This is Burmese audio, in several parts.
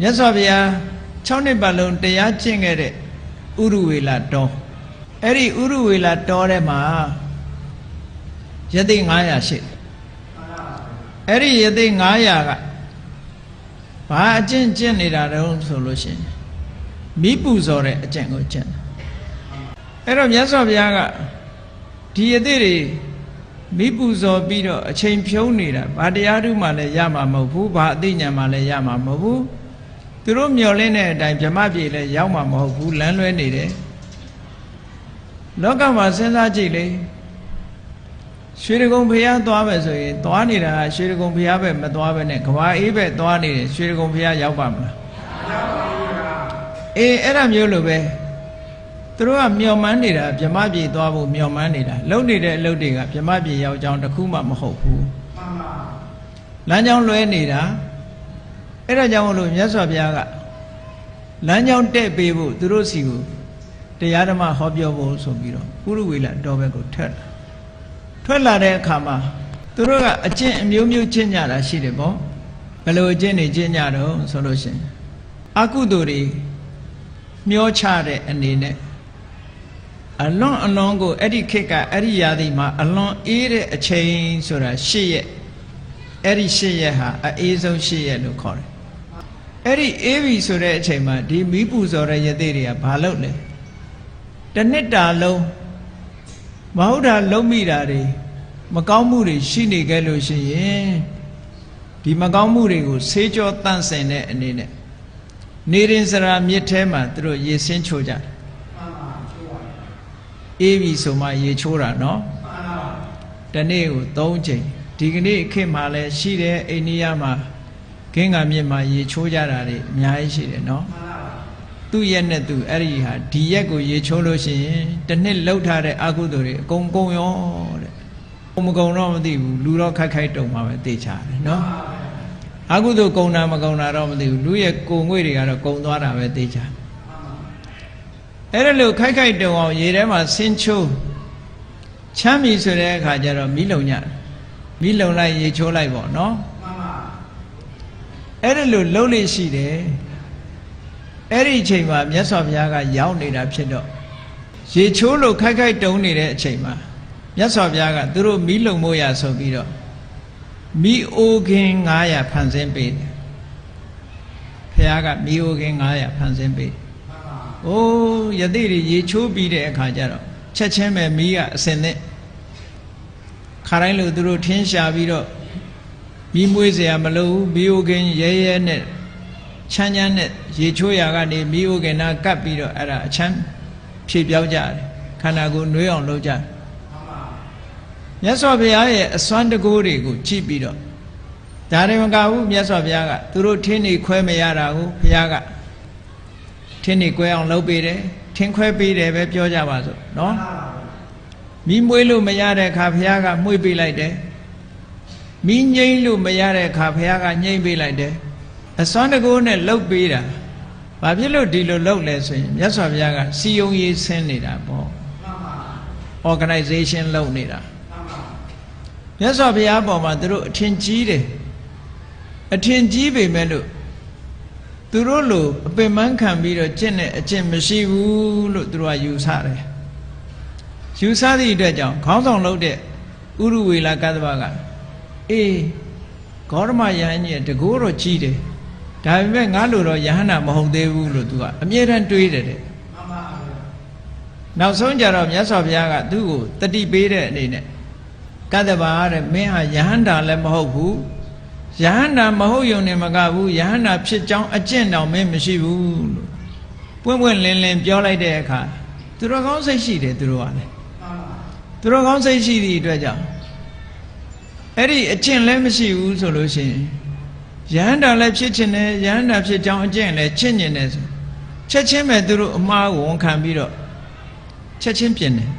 မြတ်စွာဘုရား6နှစ်ပတ်လုံးတရားကျင့်ခဲ့တဲ့ဥရဝေလာတောအဲ့ဒီဥရဝေလာတောထဲမှာယသိ900ရှိတယ်အဲ့ဒီယသိ900ကဘာအကျင့်ကျင့်နေတာတုံးဆိုလို့ရှိရင်မိပူဇော်တဲ့အကျင့်ကိုကျင့်တယ်အဲ့တော့မြတ်စွာဘုရားကဒီယသိတွေမိပူဇော်ပြီးတော့အချိန်ဖြုံးနေတာဘာတရားဓုမှလည်းရမှာမဟုတ်ဘူးဘာအသိဉာဏ်မှလည်းရမှာမဟုတ်ဘူး သူတို့မျောလင်းတဲ့အတိုင်းဗြဟ္မပြေလည်းရောက်မှာမဟုတ်ဘူးလမ်းလွဲနေတယ်လောကမှာစဉ်းစားကြည့်လေရွှေတကုံဖျားသွားပဲဆိုရင်သွားနေတာကရွှေတကုံဖျားပဲမသွားပဲနဲ့ကဘာအေးပဲသွားနေတယ်ရွှေတကုံဖျားရောက်ပါမလားအေးအဲ့ဒါမျိုးလိုပဲသူတို့ကမျော်မှန်းနေတာဗြဟ္မပြေသွားဖို့မျော်မှန်းနေတာလုံနေတဲ့အလုပ်တွေကဗြဟ္မပြေရောက်ကြောင်းတစ်ခုမှမဟုတ်ဘူးလမ်းကြောင်းလွဲနေတာ အဲ့ဒါကြောင့်မလို့မြတ်စွာဘုရားကလမ်းကြောင်းတဲ့ပေးဖို့သူတို့စီကိုတရားဓမ္မဟောပြောဖို့ဆိုပြီးတော့ပုရုဝေလတော်ဘက်ကိုထွက်လာထွက်လာတဲ့အခါမှာသူတို့ကအကျင့်အမျိုးမျိုးကျင့်ကြတာရှိတယ်ပေါ့ဘယ်လိုအကျင့်တွေကျင့်ကြတော့ဆိုလို့ရှိရင်အကုသိုလ်တွေမျောချတဲ့အနေနဲ့အလွန်အလွန်ကိုအဲ့ဒီခေတ်ကအဲ့ဒီရာသီမှာအလွန်အေးတဲ့အချိန်ဆိုတာ၈ရက်အဲ့ဒီ၈ရက်ဟာအအေးဆုံး၈ရက်လို့ခေါ်တယ် အဲ့ဒီအေးပြီဆိုတဲ့အချိန်မှာဒီမီးပူဇော်တဲ့ရသေးတွေကဘာလုပ်လဲတစ်နှစ်တာလုံးမဟုတ်တာလုံးမိတာတွေမကောင်းမှုတွေရှိနေခဲ့လို့ရှိရင်ဒီမကောင်းမှုတွေကိုဆေးကြောတန့်စင်တဲ့အနေနဲ့နေရင်စရာမြစ်ထဲမှာသူတို့ရေဆင်းချိုးကြတယ်အေးပြီဆိုမှရေချိုးတာနော်တနေ့ကို၃ချိန်ဒီကနေ့ခေတ်မှာလည်းရှိတယ်အိန္ဒိယမှာ ဂင်းကမြစ်မှာရေချိုးကြတာတွေအများကြီးရှိတယ်နော်သူ့ရက်နဲ့သူအဲ့ဒီဟာဒီရက်ကိုရေချိုးလို့ရှိရင်တစ်နှစ်လှုပ်ထားတဲ့အကုသိုလ်တွေအကုန်ကုန်ရောတဲ့မကုန်တော့မသိဘူးလူတော့ခိုက်ခိုက်တုံမှာပဲသိချတယ်နော်အကုသိုလ်ကုန်တာမကုန်တာတော့မသိဘူးလူရဲ့ကိုငွေတွေကတော့ကုန်သွားတာပဲသိချအဲ့ဒါလို့ခိုက်ခိုက်တုံအောင်ရေထဲမှာဆင်းချိုးချမ်းပြီဆိုတဲ့အခါကျတော့မိလုံညမိလုံလိုက်ရေချိုးလိုက်ပေါ့နော် အဲ့ဒါလို့လှုပ်လို့ရှိတယ်အဲ့ဒီအချိန်မှာမြတ်စွာဘုရားကရောက်နေတာဖြစ်တော့ရေချိုးလို့ခိုက်ခိုက်တုံနေတဲ့အချိန်မှာမြတ်စွာဘုရားကသူတို့မိလုံမို့ရဆိုပြီးတော့မိအိုခင်900ဖန်ဆင်းပေးတယ်ဘုရားကမိအိုခင်900ဖန်ဆင်းပေးတယ်။အိုးယသိတွေရေချိုးပြီးတဲ့အခါကျတော့ချက်ချင်းပဲမိကအစင်နဲ့ခါတိုင်းလို့သူတို့ထင်းရှာပြီးတော့ မိမွေးเสียမလို့မိအိုခင်ရဲရဲနဲ့ချမ်းချမ်းနဲ့ရေချိုးရာကနေမိအိုခင်နာကပ်ပြီးတော့အဲ့ဒါအချမ်းဖြည့်ပြောင်းကြတယ်ခန္ဓာကိုယ်နှွေးအောင်လုပ်ကြတယ်မြတ်စွာဘုရားရဲ့အစွမ်းတကူတွေကိုကြည့်ပြီးတော့ဒါတွေမကဘူးမြတ်စွာဘုရားကသူတို့ထင်းနေခွဲမရတာကိုဘုရားကထင်းနေခွဲအောင်လုပ်ပေးတယ်ထင်းခွဲပေးတယ်ပဲပြောကြပါစို့နော်မိမွေးလို့မရတဲ့အခါဘုရားကမှုေးပေးလိုက်တယ် မိငိမ့်လို့မရတဲ့အခါဘုရားကငိမ့်ပေးလိုက်တယ်အစွမ်းတကူနဲ့လှုပ်ပေးတာဘာဖြစ်လို့ဒီလိုလှုပ်လဲဆိုရင်မြတ်စွာဘုရားကစီယုံရေးဆင်းနေတာပေါ့ organization လုပ်နေတာမြတ်စွာဘုရားပေါ်မှာသူတို့အထင်ကြီးတယ်အထင်ကြီးပေမဲ့လို့သူတို့လိုအပင်ပန်းခံပြီးတော့ကျင့်တဲ့အကျင့်မရှိဘူးလို့သူတို့ကယူဆတယ်ယူဆသည့်အတွက်ကြောင့်ခေါင်းဆောင်လုပ်တဲ့ဥရဝေလာကသဗ္ဗက အေးဂေါရမယဟန်ကြီးတကိုးတော့ကြီးတယ်ဒါပေမဲ့ငါလိုတော့ယဟန္တာမဟုတ်သေးဘူးလို့သူကအမြဲတမ်းတွေးတယ်တဲ့နောက်ဆုံးကြတော့မြတ်စွာဘုရားကသူ့ကိုတတိပေးတဲ့အနေနဲ့ကတ္တဗာတဲ့မင်းဟာယဟန္တာလည်းမဟုတ်ဘူးယဟန္တာမဟုတ်ယုံနေမကဘူးယဟန္တာဖြစ်ကြောင်းအကျင့်တောင်မင်းမရှိဘူးလို့ပွင့်ပွင့်လင်းလင်းပြောလိုက်တဲ့အခါသူတော်ကောင်းစိတ်ရှိတယ်သူတို့ကလည်းသူတော်ကောင်းစိတ်ရှိသည့်အတွက်ကြောင့် အဲ့ဒီအကျင့်လည်းမရှိဘူးဆိုလို့ရှိရင်ယဟန္တာလည်းဖြစ်ခြင်းနဲ့ယဟန္တာဖြစ်ကြောင်းအကျင့်လည်းချင့်ကျင်တယ်ဆိုချက်ချင်းပဲသူတို့အမှားကိုဝန်ခံပြီးတော့ချက်ချင်းပြင်တယ်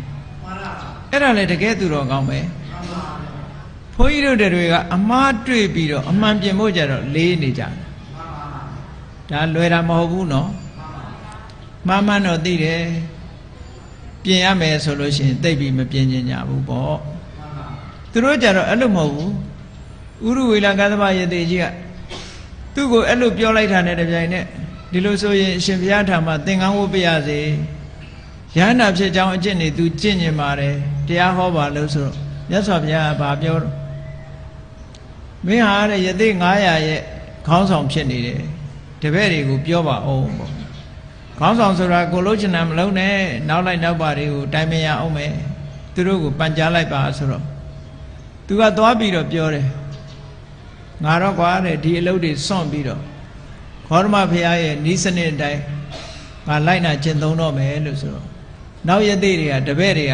အဲ့ဒါလည်းတကယ်သူတော်ကောင်းပဲဘုန်းကြီးတို့တွေကအမှားတွေ့ပြီးတော့အမှန်ပြင်ဖို့ကြတော့လေးနေကြတယ်ဒါလွယ်တာမဟုတ်ဘူးနော်မှားမှန်တော့သိတယ်ပြင်ရမယ်ဆိုလို့ရှိရင်သိပြီမပြင်ကျင်ကြဘူးပေါ့ သူတို့ကြတော့အဲ့လိုမဟုတ်ဘူးဥရဝေလကသဗ္ဗယတိကြီးကသူ့ကိုအဲ့လိုပြောလိုက်တာနဲ့တပြိုင်နက်ဒီလိုဆိုရင်အရှင်ဘုရားထာမသင်္ကန်းဝတ်ပြရစေရဟန္တာဖြစ်ကြောင်းအကျင့်နေသူကျင့်ကျင်ပါတယ်တရားဟောပါလို့ဆိုတော့မြတ်စွာဘုရားကဗာပြောတော့မင်းဟာတဲ့ယသိ900ရဲ့ခေါင်းဆောင်ဖြစ်နေတယ်တပည့်တွေကိုပြောပါအောင်ပေါ့ခေါင်းဆောင်ဆိုတာကိုလုံးချင်တာမလုံးနဲ့နောက်လိုက်နောက်ပါတွေကိုတိုင်ပင်ရအောင်မယ်သူတို့ကိုပန်ကြားလိုက်ပါဆိုတော့ သူကသွားပြီးတော့ပြောတယ်ငါတော့ကွာတဲ့ဒီအလုပ်တွေစွန့်ပြီးတော့ခောရမဘုရားရဲ့ဤစနစ်အတိုင်းငါလိုက်နာကျင့်သုံးတော့မယ်လို့ဆိုတော့နောက်ယသိတွေကတပည့်တွေက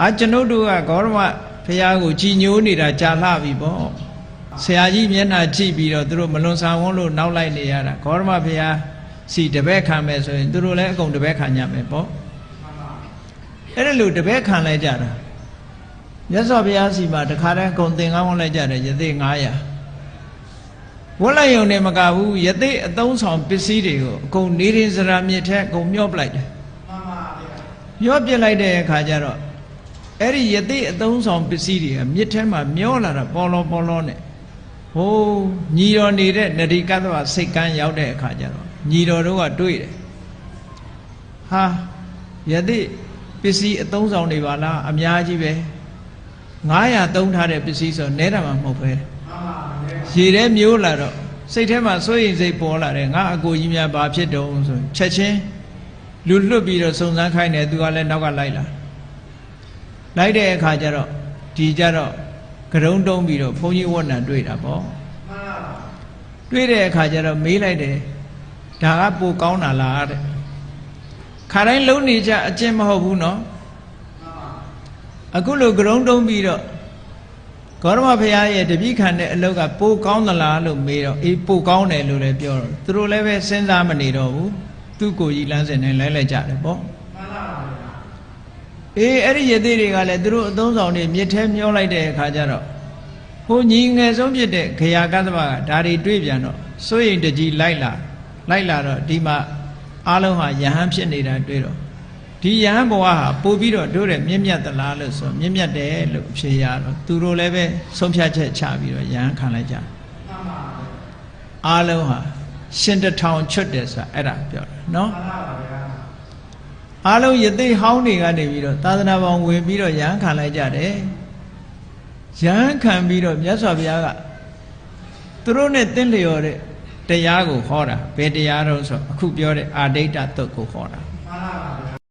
အာကျွန်ုပ်တို့ကဂေါရမဘုရားကိုကြည်ညိုနေတာကြာလှပြီပေါ့ဆရာကြီးမျက်နှာကြည့်ပြီးတော့သူတို့မလွန်ဆန်ဝန်းလို့နောက်လိုက်နေရတာဂေါရမဘုရားစီတပည့်ခံမယ်ဆိုရင်သူတို့လည်းအကုန်တပည့်ခံကြမယ်ပေါ့အဲ့ဒါလို့တပည့်ခံလိုက်ကြတာ မြတ်စွာဘုရားစီမှာတခါတည်းအကုန်သင်္ကန်းဝင်လိုက်ကြတယ်ယသိ900ဝတ်လိုက်ယုံနေမကဘူးယသိအသုံးဆောင်ပစ္စည်းတွေကိုအကုန်နေရင်စရာမြစ်ထက်အကုန်မျောပလိုက်တယ်မျောပစ်လိုက်တဲ့အခါကျတော့အဲ့ဒီယသိအသုံးဆောင်ပစ္စည်းတွေကမြစ်ထဲမှာမျောလာတာပေါ်လောပေါ်လောနဲ့ဟိုးညီတော်နေတဲ့နရိကသဝစိတ်ကန်းရောက်တဲ့အခါကျတော့ညီတော်တို့ကတွေ့တယ်ဟာယသိပစ္စည်းအသုံးဆောင်တွေပါလားအများကြီးပဲ 900သုံးထားတဲ့ပစ္စည်းဆိုနဲတာမှမဟုတ်ပဲရေထဲမျိုးလာတော့စိတ်ထဲမှာစိုးရိမ်စိတ်ပေါ်လာတယ်ငါအကိုကြီးများဘာဖြစ်တုံးဆိုချက်ချင်းလူလွတ်ပြီးတော့စုံစမ်းခိုင်းတယ်သူကလည်းနောက်ကလိုက်လာလိုက်တဲ့အခါကျတော့ဒီကြတော့ကရုံတုံးပြီးတော့ဘုန်းကြီးဝတ်နံတွေ့တာပေါ့တွေ့တဲ့အခါကျတော့မေးလိုက်တယ်ဒါကပိုကောင်းတာလားတဲ့ခါတိုင်းလုံးနေကြအကျင့်မဟုတ်ဘူးနော် အခုလိုကရုံတုံးပြီးတော့ဂေါရမဘုရားရဲ့တပိခံတဲ့အလုပ်ကပိုကောင်းသလားလို့မေးတော့အေးပိုကောင်းတယ်လို့လည်းပြောတော့သူတို့လည်းပဲစဉ်းစားမနေတော့ဘူးသူ့ကိုကြီးလမ်းစဉ်နဲ့လဲလိုက်ကြတယ်ပေါ့အေးအဲ့ဒီရသေးတွေကလည်းသူတို့အသုံးဆောင်တွေမြစ်ထဲမျောလိုက်တဲ့အခါကျတော့ဟိုညီငယ်ဆုံးဖြစ်တဲ့ခရာကသဗ္ဗကဒါတွေတွေ့ပြန်တော့စိုးရင်တကြီးလိုက်လာလိုက်လာတော့ဒီမှာအားလုံးဟာယဟန်ဖြစ်နေတာတွေ့တော့ ဒီယဟန်ဘဝဟာပို့ပြီးတော့တို့တဲ့မြင့်မြတ်သလားလို့ဆိုမြင့်မြတ်တယ်လို့ဖြေရတော့သူတို့လည်းပဲဆုံးဖြတ်ချက်ချပြီးတော့ယဟန်ခံလိုက်ကြအားလုံးဟာရှင်တထောင်ချွတ်တယ်ဆိုတာအဲ့ဒါပြောတာနော်အားလုံးယသိဟောင်းတွေကနေပြီးတော့သာသနာပေါင်းဝင်ပြီးတော့ယဟန်ခံလိုက်ကြတယ်ယဟန်ခံပြီးတော့မြတ်စွာဘုရားကသူတို့နဲ့တင့်လျော်တဲ့တရားကိုဟောတာဘယ်တရားတော့ဆိုအခုပြောတဲ့အာဒိဋ္ဌသုတ်ကိုဟောတာ